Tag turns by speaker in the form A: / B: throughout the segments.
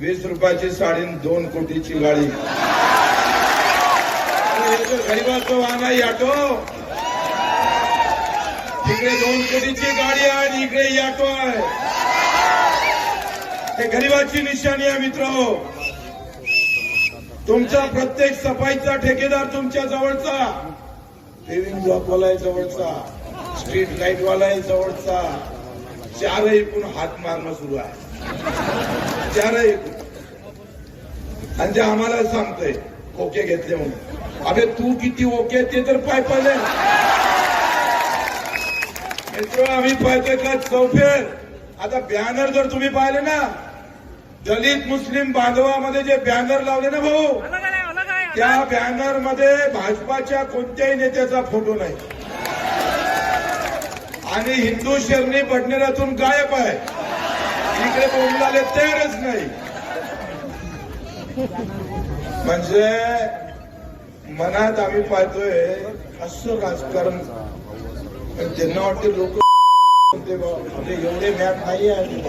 A: वीस रुपयाची साडी दोन कोटीची गाडी. गरीबाचं वाहन आहे ऑटो तिकडे दोन कोटीची गाडी आहे आणि इकडे ऑटो आहे. हे गरीबाची निशाणी आहे मित्र. तुमचा प्रत्येक सफाईचा ठेकेदार तुमच्या जवळचा. पेविंग ब्लॉकवाला आहे जवळचा. स्ट्रीट लाईटवाला आहे जवळचा. चारही पण हात मारणं सुरू आहे. चारही एकूण आणि ते आम्हाला सांगतोय ओके घेतले म्हणून. अबे तू किती ओके ते तर पाय पाहिले मित्र आम्ही पाहतोय का चौफेर? आता बॅनर जर तुम्ही पाहिले ना दलित मुस्लिम बांधवामध्ये जे बॅनर लावले ना भाऊ त्या बॅनरमध्ये भाजपाच्या कोणत्याही नेत्याचा फोटो नाही. आणि हिंदू शरणी बडनेरातून गायब आहे. इकडे बोलणारे तयारच नाही. म्हणजे मनात आम्ही पाहतोय असं राजकारण. त्यांना वाटते लोक एवढे मॅट नाही आहे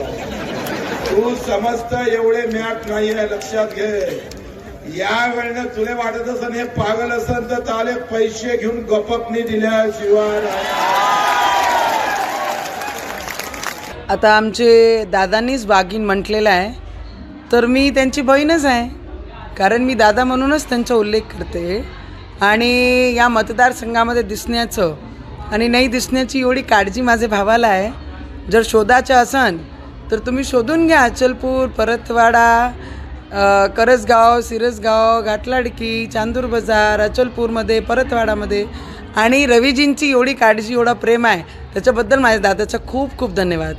A: तू समजत एवढे मॅट नाही आहे लक्षात घे. या वेळेनं तुले वाटत असं हे पागल असन तर ताले पैसे घेऊन गपकनी दिल्याशिवाय
B: आता आमचे दादांनीच बागीन म्हटलेलं आहे. तर मी त्यांची बहीणच आहे. कारण मी दादा म्हणूनच त्यांचा उल्लेख करते. आणि या मतदारसंघामध्ये दिसण्याचं आणि नाही दिसण्याची एवढी काळजी माझ्या भावाला आहे. जर शोधाचं असन तर तुम्ही शोधून घ्या अचलपूर परतवाडा करसगाव सिरसगाव घाटलाडकी चांदूर बाजार अचलपूरमध्ये परतवाडामध्ये. आणि रवीजींची एवढी काळजी एवढा प्रेम आहे. त्याच्याबद्दल माझ्या दादाचा खूप खूप धन्यवाद.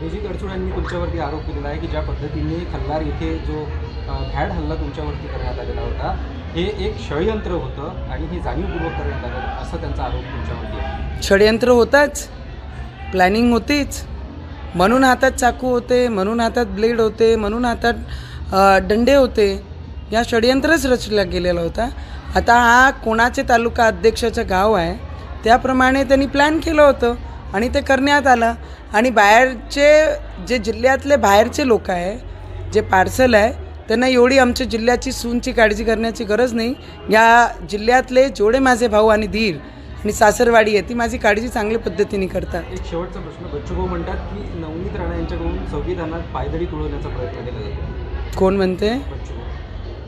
C: अभिजित अडसूळ तुमच्यावरती आरोप केलेला आहे की ज्या पद्धतीने खल्लार येथे जो भॅड हल्ला तुमच्यावरती करण्यात आलेला होता हे एक षडयंत्र होतं आणि हे जाणीवपूर्वक करण्यात आलं असं त्यांचा आरोप तुमच्यावरती आहे.
B: षडयंत्र होताच. प्लॅनिंग होतीच. म्हणून हातात चाकू होते म्हणून हातात ब्लेड होते म्हणून हातात दंडे होते या षडयंत्रच रचला गेलेला होता. आता हा कोणाचे तालुका अध्यक्षाचं गाव आहे त्याप्रमाणे त्यांनी प्लॅन केलं होतं. आणि ते करण्यात आलं. आणि बाहेरचे जे जिल्ह्यातले बाहेरचे लोक आहे जे पार्सल आहे त्यांना एवढी आमच्या जिल्ह्याची सूनची काळजी करण्याची गरज नाही. या जिल्ह्यातले जेवढे माझे भाऊ आणि धीर आणि सासरवाडी आहे ती माझी काळजी चांगल्या पद्धतीने करतात.
C: एक शेवटचा प्रश्न. बच्चूभाऊ म्हणतात की नवनीत राणा यांच्याकडून संविधानात पायदळी तुळवण्याचा प्रयत्न केला जातो.
B: कोण म्हणते?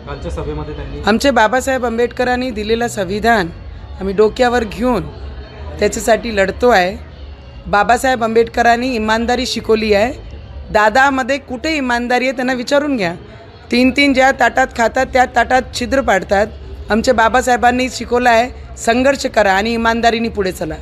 C: कालच्या सभेमध्ये त्यांनी
B: आमचे बाबासाहेब आंबेडकरांनी दिलेलं संविधान आम्ही डोक्यावर घेऊन त्याच्यासाठी लढतो आहे. बाबासाहेब आंबेडकरांनी इमानदारी शिकवली आहे. दादामध्ये कुठे इमानदारी आहे त्यांना विचारून घ्या. तीन तीन ज्या ताटात खातात त्या ताटात छिद्र पाडतात. आमच्या बाबासाहेबांनी शिकवलं आहे संघर्ष करा आणि इमानदारीने पुढे चला.